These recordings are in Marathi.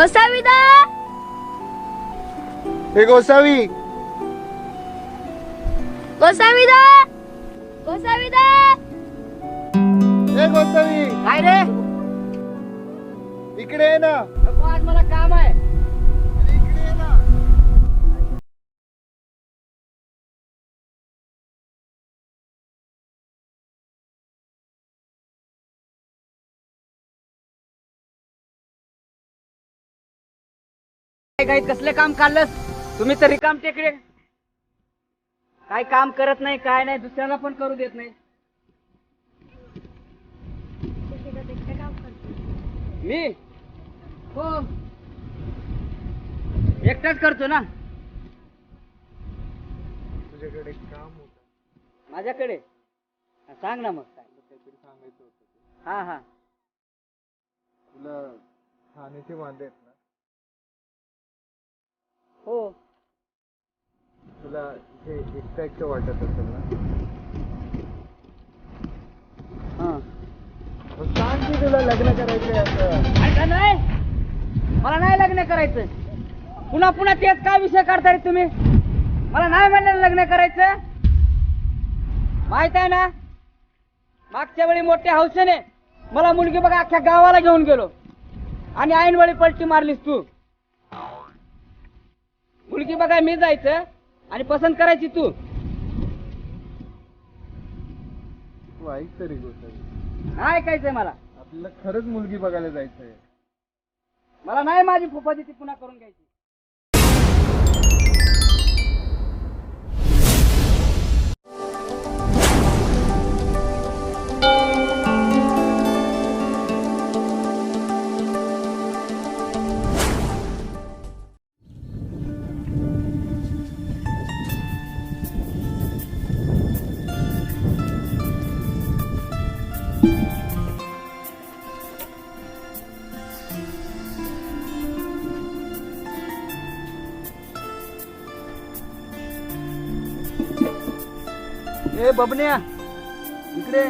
गोसाविदा! हे गोसावी! गोसाविदा! गोसाविदा! हे गोसावी! काय रे? इकडे ये ना. आज मला काम आहे. काय कसले काम काढलंस? तुम्ही तर रिकाम टेकडे. काय काम करत नाही काय नाही दुसऱ्याला पण करू देत नाही. मी? हो. एकटाच करतो ना. तुझ्याकडे काम होतं. माझ्याकडे? सांग ना मग. काय काहीतरी सांगायचं होतं हा हा. तुला ठाण्याचे वांदे आहेत ना? हो. तुला इथे एकटं एकटं वाटत असेल ना. हा. मग सांग की तुला लग्न करायचंय असं. ऐका नाही. मला नाही लग्न करायचं पुन्हा पुन्हा तेच काय विषय काढता रे तुम्ही? मला नाही म्हणलं लग्न करायचं माहीत आहे ना? मागच्या वेळी मोठ्या हौसेने मला मुलगी बघा अख्ख्या गावाला घेऊन गेलो. आणि ऐनवेळी पलटी मारलीस तू. मुलगी बघा मी जायचं. आणि पसंत करायची तू. तू ऐक तरी गोसावी नाही ऐकायचंय मला. आपल्याला खरंच मुलगी बघायला जायचंय. मला नाही माझी फुफाची ती पुन्हा करून घ्यायची. ए बबन्या. इकडे.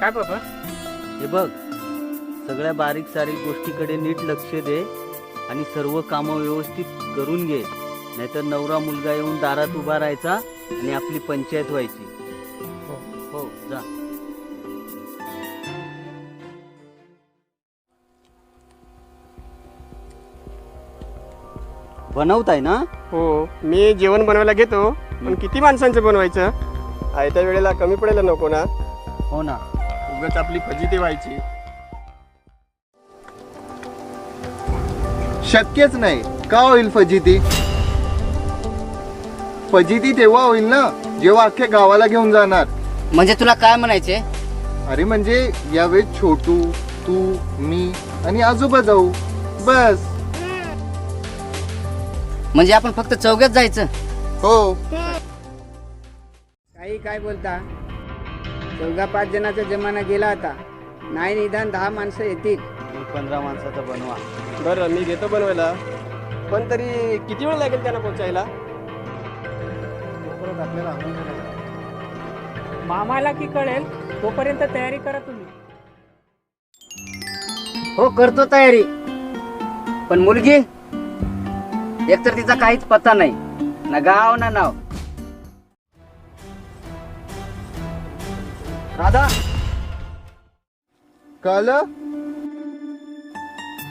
काय बाबा? हे बघ सगळ्या बारीक सारीक गोष्टीकडे नीट लक्ष दे आणि सर्व कामं व्यवस्थित करून घे. नाहीतर नवरा मुलगा येऊन दारात उभा राहायचा आणि आपली पंचायत व्हायची. बनवताय ना? हो मी जेवण बनवायला घेतो पण किती माणसांचं बनवायचं? आयत्या वेळेला कमी पडायला नको ना? हो ना. उगाच आपली फजिती व्हायची. शक्यच नाही. का होईल फजिती? फजिती तेव्हा होईल ना जेव्हा अख्ख्या गावाला घेऊन जाणार. म्हणजे तुला काय म्हणायचे अरे म्हणजे यावेळेस छोटू तू मी आणि आजोबा जाऊ. बस. म्हणजे आपण फक्त चौघात जायचं. हो. काही काय बोलता? चौघा पाच जणाचा जमाना गेला आता. नाही निदान दहा माणसं येतील. पंधरा माणसाचा बनवा. बरं मी घेतो बनवायला. पण तरी किती वेळ लागेल त्यांना पोहोचायला. मामाला की कळेल? तोपर्यंत तयारी करा तुम्ही. हो करतो तयारी. पण मुलगी? एकतर तिचा काहीच पत्ता नाही. ना गाव ना नाव. राधा. कळलं?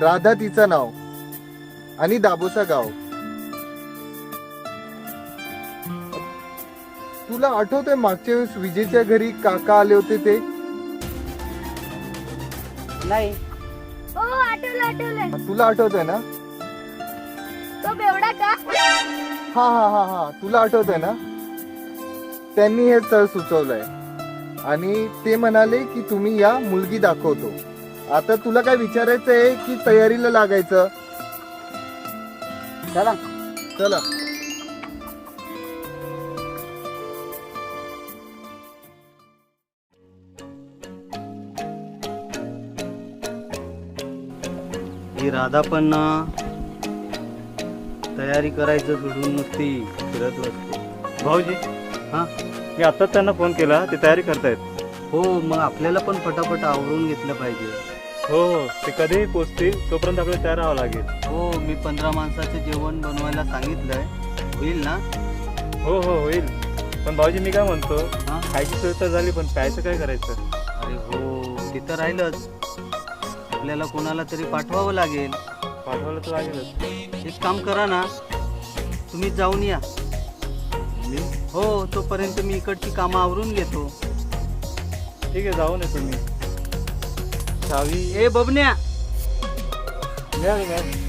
राधा तिचं नाव आणि दाबोसा गाव. तुला आठवतंय मागच्या वेळेस विजेच्या घरी काका आले होते ते? नाही. हो आठवलं आठवलं. तुला आठवतंय ना? तो बेवडा का? हा हा हा हा. तुला आठवतंय ना? त्यांनी हे स्थळ सुचवलंय. आणि ते म्हणाले की तुम्ही या मुलगी दाखवतो. आता तुला काय विचारायचं आहे की तयारीला लागायचं? चला. चला. ही राधा पण ना तयारी करायचं सोडून नुसती फिरत बसते. भाऊजी? हा? मी आत्ताच त्यांना फोन केला ते तयारी करतायत. हो मग आपल्याला पण पटापट आवरून घेतलं पाहिजे. हो हो ते कधीही पोचतील तोपर्यंत आपल्याला तयार राहावं लागेल. हो मी पंधरा माणसाचं जेवण बनवायला सांगितलंय. होईल ना? हो हो होईल. पण भाऊजी मी काय म्हणतो हा? खायची सोय तर झाली पण प्यायचं काय करायचं? अरे हो ते तर राहिलंच. आपल्याला कोणाला तरी पाठवावं लागेल. पाठवायला तर लागेलच. एक काम करा ना तुम्ही जाऊन या. मी? हो तोपर्यंत मी इकडची कामं आवरून घेतो. ठीक आहे जाऊन येतो मी. चावी ए बबन्या! मिळाली मॅम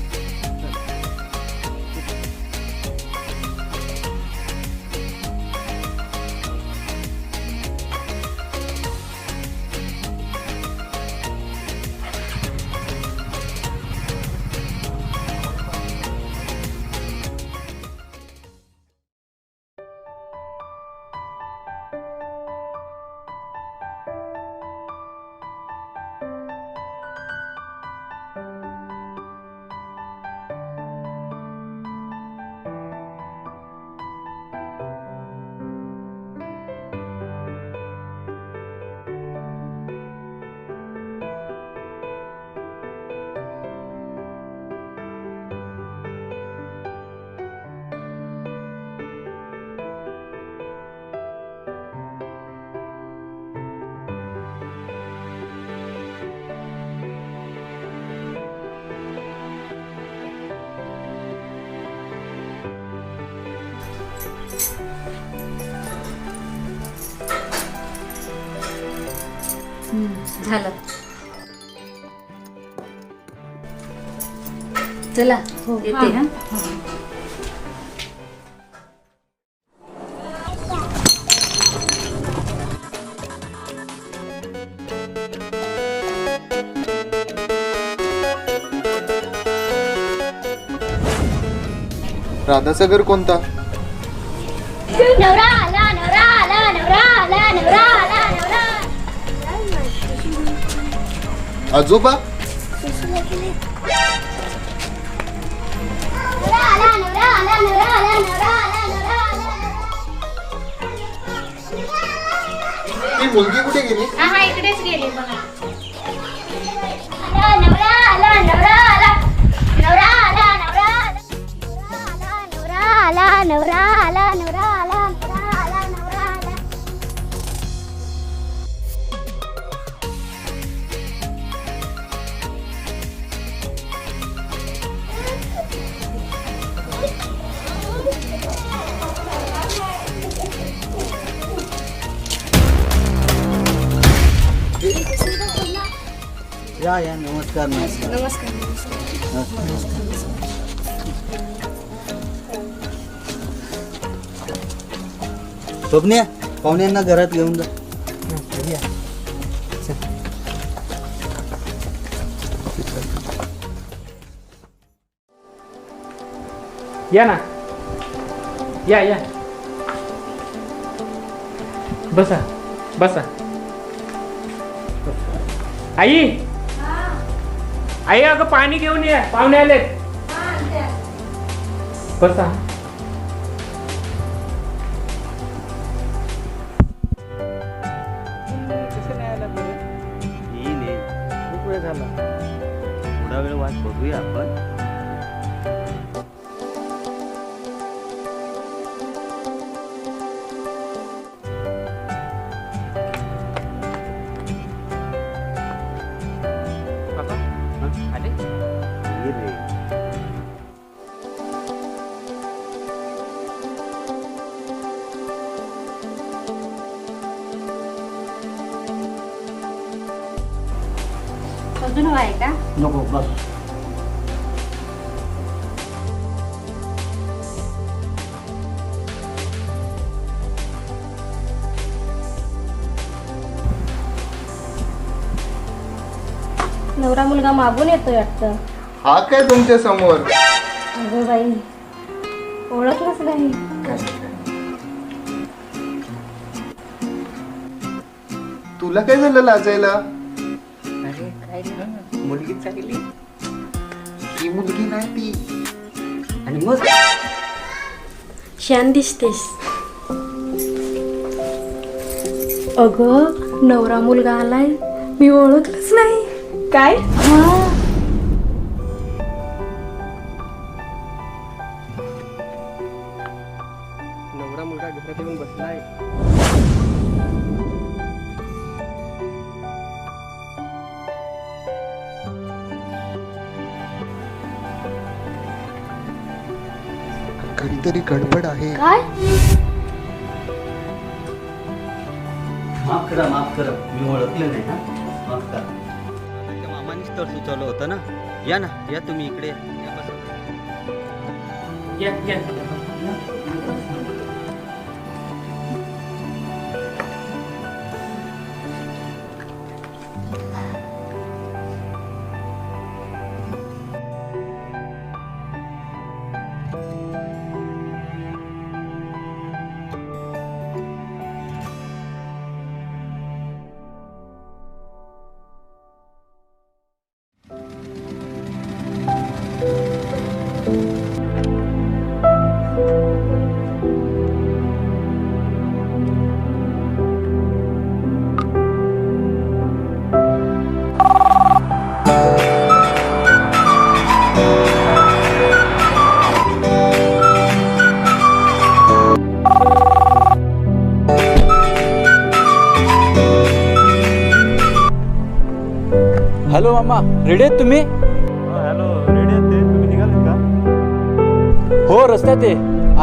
झालं. चला येते हा. राधासागर कोणता? नवरा आजोबा? ती मुलगी कुठे गेली? हा इकडेच गेले बघा. आला नवरा आला नवरा आला. नवरा आला नवरा आला नवरा आला नवरा आला. नवरा या या नमस्कार नमस्कार. बबन्या पाहुण्यांना घरात घेऊन जा. या ना. या या. बसा बसा. आई! आई अगं पाणी घेऊन ये. पाहुणे आलेत. बसा. आहे का? नको बस. नवरा मुलगा मागून येतोय वाटतं. हा काय तुमच्यासमोर? अगं बाई ओळखलंच नाही तुला काय झालं लाजायला? मुलगी चांगली? ही मुलगी नाही ती. आणि मग? शान दिसतेस. अगं नवरा मुलगा आलाय. मी ओळखलंच नाही. काय? हा. काहीतरी गडबड आहे. काय? माफ करा माफ करा. मी ओळखलं नाही हा माफ करा. मामानीच तर सुचवलं होतं ना. या ना या तुम्ही इकडे या. या बसा. या या. मामा रेडी आहेत तुम्ही? हॅलो रेडी आहेत ते. तुम्ही निघाले का? हो रस्त्यात आहे.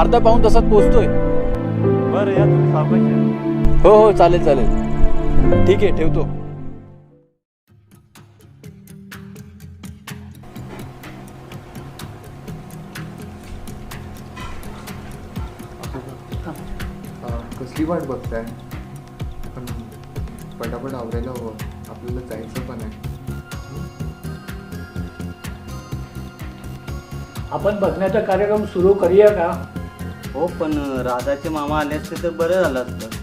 अर्धा पाऊन तासात पोहोचतोय. बरं या तुम्ही सावकाश. हो हो चालेल चालेल. ठीक आहे ठेवतो. कसली वाट बघताय? पण पटापट आवरायला हवं. आपल्याला जायचं पण आहे. आपण बघण्याचा कार्यक्रम सुरू करूया का? हो पण राधाचे मामा आले असते तर बरं झालं असतं.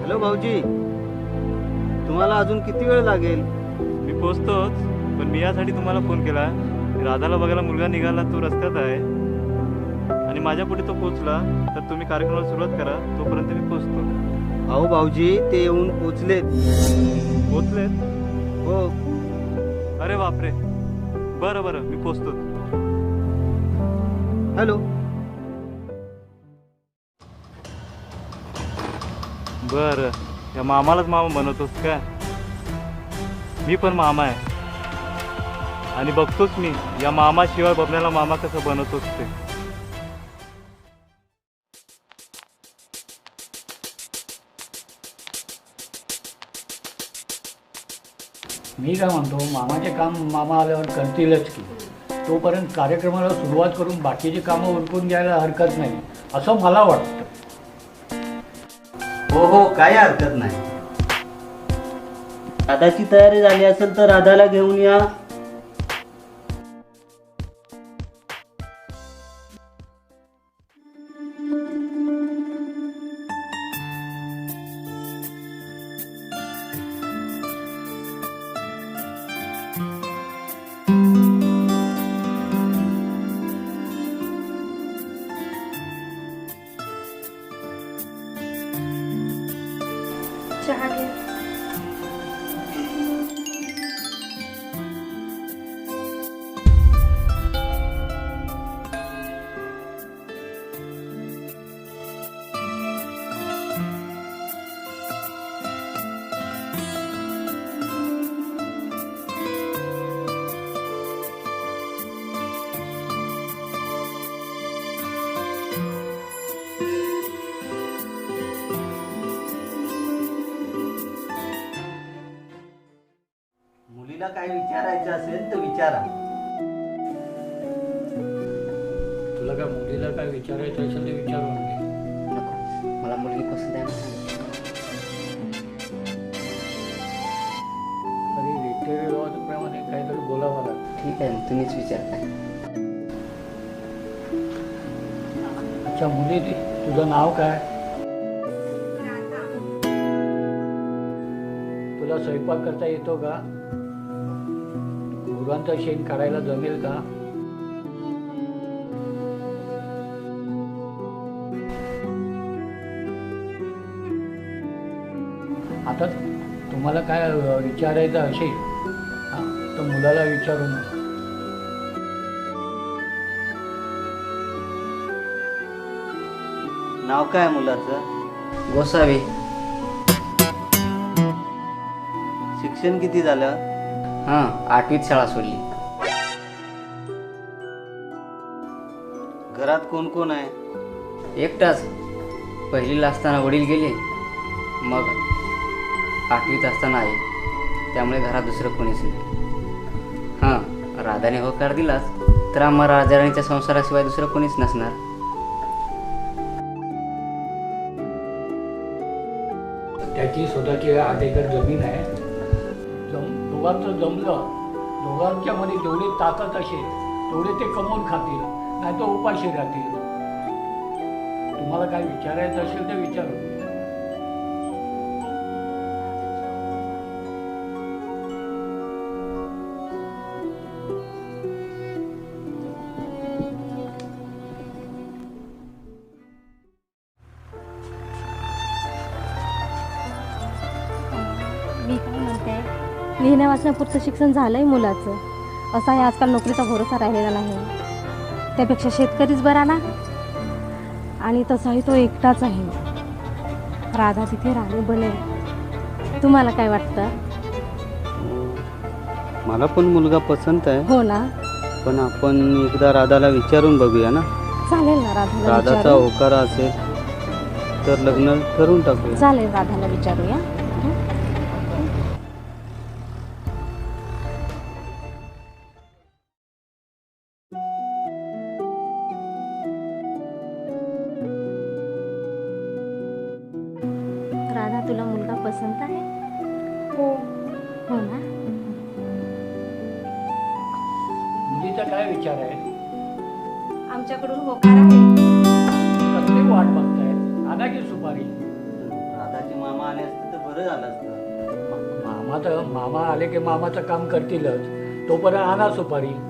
हॅलो भाऊजी. तुम्हाला अजून किती वेळ लागेल? मी पोचतोच पण मी यासाठी तुम्हाला फोन केला. राधाला बघायला मुलगा निघाला तो रस्त्यात आहे. आणि माझ्या पुढे तो पोचला तर तुम्ही कार्यक्रमाला सुरुवात करा तोपर्यंत मी पोचतो अहो भाऊजी ते येऊन पोचलेत पोचलेत हो. अरे बापरे. बरं बरं मी पोचतो हॅलो. बरं. या मामालाच मामा बनवतोस का? मी पण मामा आहे. आणि बघतोच मी या मामाशिवाय बबण्याला मामा कसं बनवतोस ते. मी काय म्हणतो मामाचे काम मामा आल्यावर करतीलच की. तोपर्यंत कार्यक्रमाला सुरुवात करून बाकीची कामं उरकून घ्यायला हरकत नाही असं मला वाटतं. हो हो काही हरकत नाही. राधाची तयारी झाली असेल तर राधाला घेऊन या. मुलीला काय विचारायचं असेल तर विचारा. तुला काय मुलीला काय विचारायचं असेल ते विचारून घे नको. मला मुलगी तरी रिवाजाप्रमाणे काहीतरी बोलावं लागतं. ठीक आहे तुम्हीच विचारताय अच्छा मुली ती तुझं नाव काय? तुला स्वयंपाक करता येतो का? दोघांचं शेण काढायला जमेल का? आता तुम्हाला काय विचारायचं असेल तर मुलाला विचारून नाव काय आहे मुलाचं? गोसावी. शिक्षण किती झालं? हां आठवीत शाळा सोडली. घरात कोण कोण आहे? एकटाच. पहिलीला असताना वडील गेले मग आठवीत असताना आई. त्यामुळे घरात दुसरं कोणीच नाही. हां राधाने होकार दिलाच तर आम्हा राजाराणीच्या संसाराशिवाय दुसरं कोणीच नसणार. त्याची स्वतःची आठ एकर जमीन आहे. दोघांचं जमलं. दोघांच्या मध्ये जेवढी ताकद असेल तेवढे ते कमवून खातील नाही तर उपाशी राहतील. तुम्हाला काय विचारायचं असेल तर विचारू. वाचण्यापुरतं शिक्षण झालंय मुलाचं. असा आहे आजकाल नोकरीचा भरोसा राहिलेला नाही. त्यापेक्षा शेतकरीच बरा ना. आणि तसाही तो एकटाच आहे. राधा तिथे राणी बनेल तुम्हाला काय वाटतं? मला पण मुलगा पसंत आहे. हो ना. पण आपण एकदा राधाला विचारून बघूया ना. चालेल ना राधाला राधाचा होकार असेल तर लग्न ठरवून टाकूया. चालेल राधाला विचारूया. मामा तर मामा आले की मामाचं काम करतीलच. तोपर्यंत आणा सुपारी.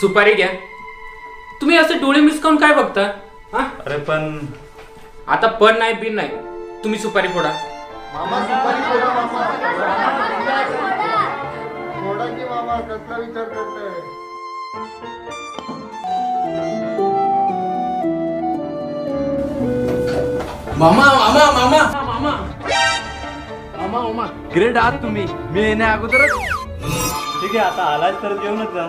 सुपारी घ्या. तुम्ही असं डोळे मिसकावून काय बघता? हा? अरे पण आता पण नाही बिन नाही. तुम्ही सुपारी फोडा. मामा सुपारी फोडा मामा. फोडा की मामा कसला विचार करताय? मामा मामा मामा. मामा. मामा मामा. ग्रेट आहात तुम्ही. मी येण्या अगोदरच. ठीक आहे आता आलाच तर जेवणच जा.